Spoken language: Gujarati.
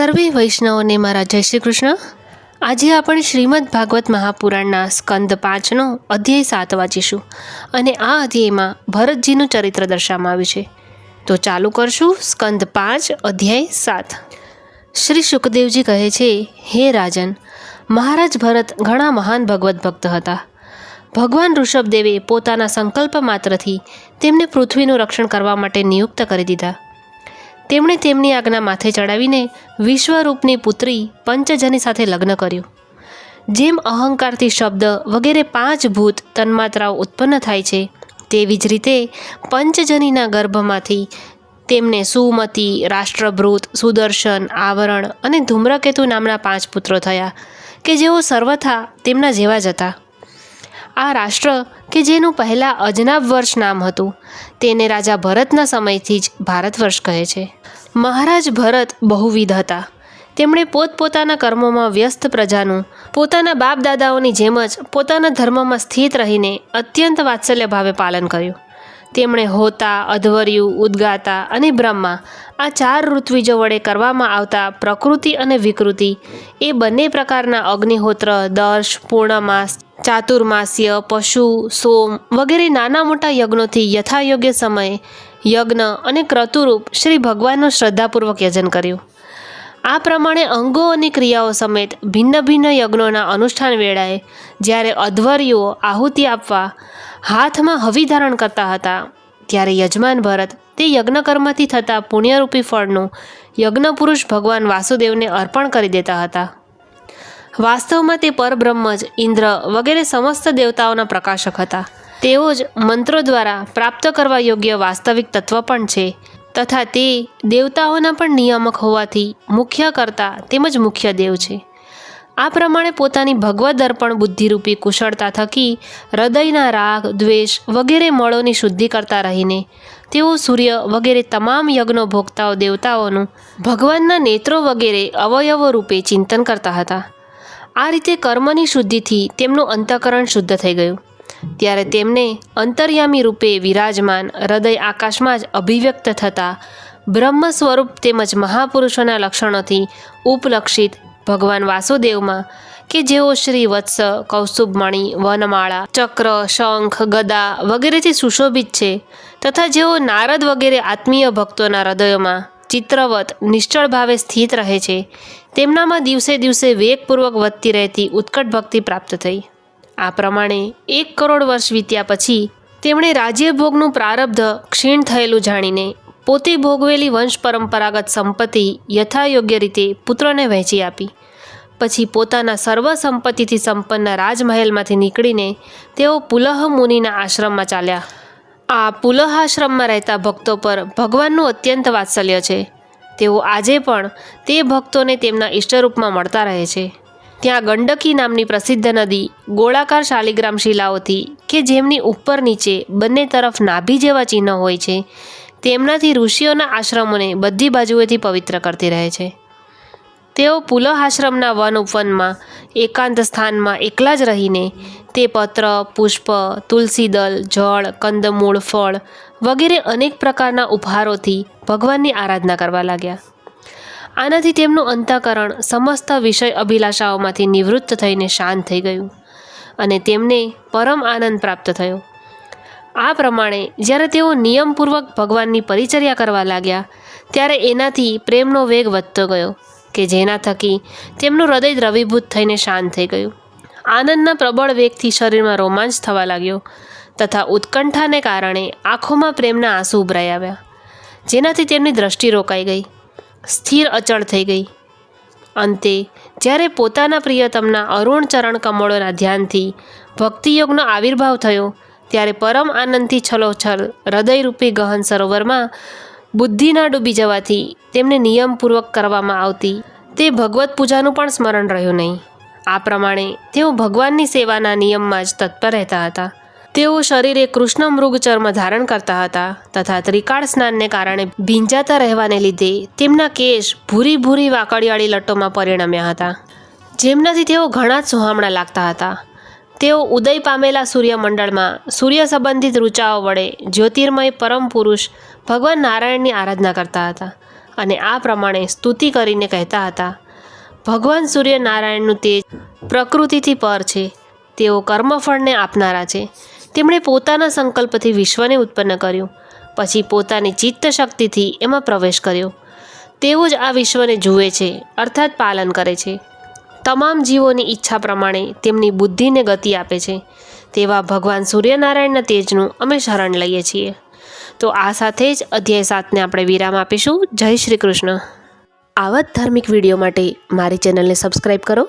સર્વે વૈષ્ણવોને મારા જય શ્રી કૃષ્ણ. આજે આપણે શ્રીમદ ભાગવત મહાપુરાણના સ્કંદ પાંચનો અધ્યાય સાત વાંચીશું અને આ અધ્યાયમાં ભરતજીનું ચરિત્ર દર્શાવવામાં આવ્યું છે. તો ચાલુ કરશું સ્કંદ પાંચ, અધ્યાય સાત. શ્રી સુખદેવજી કહે છે, હે રાજન, મહારાજ ભરત ઘણા મહાન ભગવત ભક્ત હતા. ભગવાન ઋષભદેવે પોતાના સંકલ્પ માત્રથી તેમને પૃથ્વીનું રક્ષણ કરવા માટે નિયુક્ત કરી દીધા. તેમણે તેમની આજ્ઞા માથે ચડાવીને વિશ્વરૂપની પુત્રી પંચજની સાથે લગ્ન કર્યું. જેમ અહંકારથી શબ્દ વગેરે પાંચ ભૂત તન્માત્રાઓ ઉત્પન્ન થાય છે, તેવી જ રીતે પંચજનીના ગર્ભમાંથી તેમને સુમતિ, રાષ્ટ્રભૃત, સુદર્શન, આવરણ અને ધૂમ્રકેતુ નામના પાંચ પુત્રો થયા, કે જેઓ સર્વથા તેમના જેવા જ હતા. આ રાષ્ટ્ર, કે જેનું પહેલાં અજનાબ વર્ષ નામ હતું, તેને રાજા ભરતના સમયથી જ ભારત વર્ષ કહે છે. મહારાજ ભરત બહુવિધ હતા. તેમણે પોતપોતાના કર્મોમાં વ્યસ્ત પ્રજાનું, પોતાના બાપ દાદાઓની જેમ જ પોતાના ધર્મમાં સ્થિત રહીને અત્યંત વાત્સલ્ય ભાવે પાલન કર્યું. તેમણે હોતા, અધવર્યુ, ઉદ્ગાતા અને બ્રહ્મા આ ચાર ઋત્વિજો વડે કરવામાં આવતા પ્રકૃતિ અને વિકૃતિ એ બંને પ્રકારના અગ્નિહોત્ર, દર્શ પૂર્ણમાસ ચાતુર્માસ્ય, પશુ, સોમ વગેરે નાના મોટા યજ્ઞોથી યથાયોગ્ય સમયે યજ્ઞ અને ક્રતુરૂપ શ્રી ભગવાનનું શ્રદ્ધાપૂર્વક યજન કર્યું. આ પ્રમાણે અંગો અને ક્રિયાઓ સમેત ભિન્ન ભિન્ન યજ્ઞોના અનુષ્ઠાન વેળાએ જ્યારે અધ્વર્યુઓ આહુતિ આપવા હાથમાં હવી ધારણ કરતા હતા, ત્યારે યજમાન ભરત તે યજ્ઞકર્મથી થતા પુણ્યરૂપી ફળનું યજ્ઞપુરુષ ભગવાન વાસુદેવને અર્પણ કરી દેતા હતા. વાસ્તવમાં તે પરબ્રહ્મ જ ઇન્દ્ર વગેરે સમસ્ત દેવતાઓના પ્રકાશક હતા. તેઓ જ મંત્રો દ્વારા પ્રાપ્ત કરવા યોગ્ય વાસ્તવિક તત્વ પણ છે. તથા તે દેવતાઓના પણ નિયામક હોવાથી મુખ્ય કરતા તેમજ મુખ્ય દેવ છે. આ પ્રમાણે પોતાની ભગવદ દર્પણ બુદ્ધિરૂપી કુશળતા થકી હૃદયના રાગ, દ્વેષ વગેરે મળોની શુદ્ધિ કરતા રહીને તેઓ સૂર્ય વગેરે તમામ યજ્ઞો ભોગતાઓ દેવતાઓનું ભગવાનના નેત્રો વગેરે અવયવો રૂપે ચિંતન કરતા હતા. આ રીતે કર્મની શુદ્ધિથી તેમનું અંતઃકરણ શુદ્ધ થઈ ગયું. ત્યારે તેમને અંતર્યામી રૂપે વિરાજમાન, હૃદય આકાશમાં જ અભિવ્યક્ત થતા બ્રહ્મ સ્વરૂપ તેમજ મહાપુરુષોના લક્ષણોથી ઉપલક્ષિત ભગવાન વાસુદેવમાં કે જેઓ શ્રી વત્સ કૌસ્તુભમણિ વનમાળા, ચક્ર, શંખ, ગદા વગેરેથી સુશોભિત છે તથા જેઓ નારદ વગેરે આત્મીય ભક્તોના હૃદયોમાં ચિત્રવત, નિશ્ચળ ભાવે સ્થિત રહે છે તેમનામાં દિવસે દિવસે વેગપૂર્વક વધતી રહેતી ઉત્કટ ભક્તિ પ્રાપ્ત થઈ. આ પ્રમાણે એક કરોડ વર્ષ વીત્યા પછી તેમણે રાજ્યભોગનું પ્રારબ્ધ ક્ષીણ થયેલું જાણીને પોતે ભોગવેલી વંશ પરંપરાગત સંપત્તિ યથાયોગ્ય રીતે પુત્રને વહેંચી આપી. પછી પોતાના સર્વ સંપત્તિથી સંપન્ન રાજમહેલમાંથી નીકળીને તેઓ પુલહ મુનિના આશ્રમમાં ચાલ્યા. આ પુલહ આશ્રમમાં રહેતા ભક્તો પર ભગવાનનું અત્યંત વાત્સલ્ય છે. તેઓ આજે પણ તે ભક્તોને તેમના ઇષ્ટરૂપમાં મળતા રહે છે. ત્યાં ગંડકી નામની પ્રસિદ્ધ નદી, ગોળાકાર શાલિગ્રામ શિલાઓથી કે જેમની ઉપર નીચે બંને તરફ નાભી જેવા ચિહ્નો હોય છે, તેમનાથી ઋષિઓના આશ્રમોને બધી બાજુએથી પવિત્ર કરતી રહે છે. તેઓ પુલહ આશ્રમના વન ઉપવનમાં એકાંત સ્થાનમાં એકલા જ રહીને તે પત્ર, પુષ્પ તુલસીદલ જળ, કંદમૂળ, ફળ વગેરે અનેક પ્રકારના ઉપહારોથી ભગવાનની આરાધના કરવા લાગ્યા. આનાથી તેમનું અંતઃકરણ સમસ્ત વિષય અભિલાષાઓમાંથી નિવૃત્ત થઈને શાંત થઈ ગયું અને તેમને પરમ આનંદ પ્રાપ્ત થયો. આ પ્રમાણે જ્યારે તેઓ નિયમપૂર્વક ભગવાનની પરિચર્યા કરવા લાગ્યા, ત્યારે એનાથી પ્રેમનો વેગ વધતો ગયો કે જેના થકી તેમનું હૃદય દ્રવીભૂત થઈને શાંત થઈ ગયું. આનંદના પ્રબળ વેગથી શરીરમાં રોમાંચ થવા લાગ્યો તથા ઉત્કંઠાને કારણે આંખોમાં પ્રેમના આંસુ ઉભરાઈ આવ્યા, જેનાથી તેમની દ્રષ્ટિ રોકાઈ ગઈ. સ્થિર અચળ થઈ ગઈ. અંતે, જ્યારે પોતાના પ્રિયતમના અરુણ ચરણ કમળોના ધ્યાનથી ભક્તિયોગનો આવિર્ભાવ થયો, ત્યારે પરમ આનંદથી છલોછલ હૃદયરૂપી ગહન સરોવરમાં બુદ્ધિના ડૂબી જવાથી તેમને નિયમપૂર્વક કરવામાં આવતી તે ભગવત પૂજાનું પણ સ્મરણ રહ્યું નહીં. આ પ્રમાણે તેઓ ભગવાનની સેવાના નિયમમાં જ તત્પર રહેતા હતા. તેઓ શરીરે કૃષ્ણ મૃગ ચર્મ ધારણ કરતા હતા તથા ત્રિકાળ સ્નાનને કારણે ભીંજાતા રહેવાને લીધે તેમના કેશ ભૂરી ભૂરી વાકડિયાળી લટ્ટોમાં પરિણમ્યા હતા. જેમનાથી તેઓ ઘણા જ સુહામણા લાગતા હતા. તેઓ ઉદય પામેલા સૂર્યમંડળમાં સૂર્ય સંબંધિત ઋચાઓ વડે જ્યોતિર્મય પરમ પુરુષ ભગવાન નારાયણની આરાધના કરતા હતા અને આ પ્રમાણે સ્તુતિ કરીને કહેતા હતા, ભગવાન સૂર્યનારાયણનું તેજ પ્રકૃતિથી પર છે. તેઓ કર્મફળને આપનારા છે. તેમણે પોતાના સંકલ્પથી વિશ્વને ઉત્પન્ન કર્યું. પછી પોતાની ચિત્ત શક્તિથી એમાં પ્રવેશ કર્યો. તેઓ જ આ વિશ્વને જુએ છે, અર્થાત પાલન કરે છે. તમામ જીવોની ઈચ્છા પ્રમાણે તેમની બુદ્ધિને ગતિ આપે છે. તેવા ભગવાન સૂર્યનારાયણના તેજનું અમે શરણ લઈએ છીએ. તો આ સાથે જ અધ્યાય સાતને આપણે વિરામ આપીશું. જય શ્રી કૃષ્ણ. આવા ધાર્મિક વીડિયો માટે મારી ચેનલને સબસ્ક્રાઈબ કરો.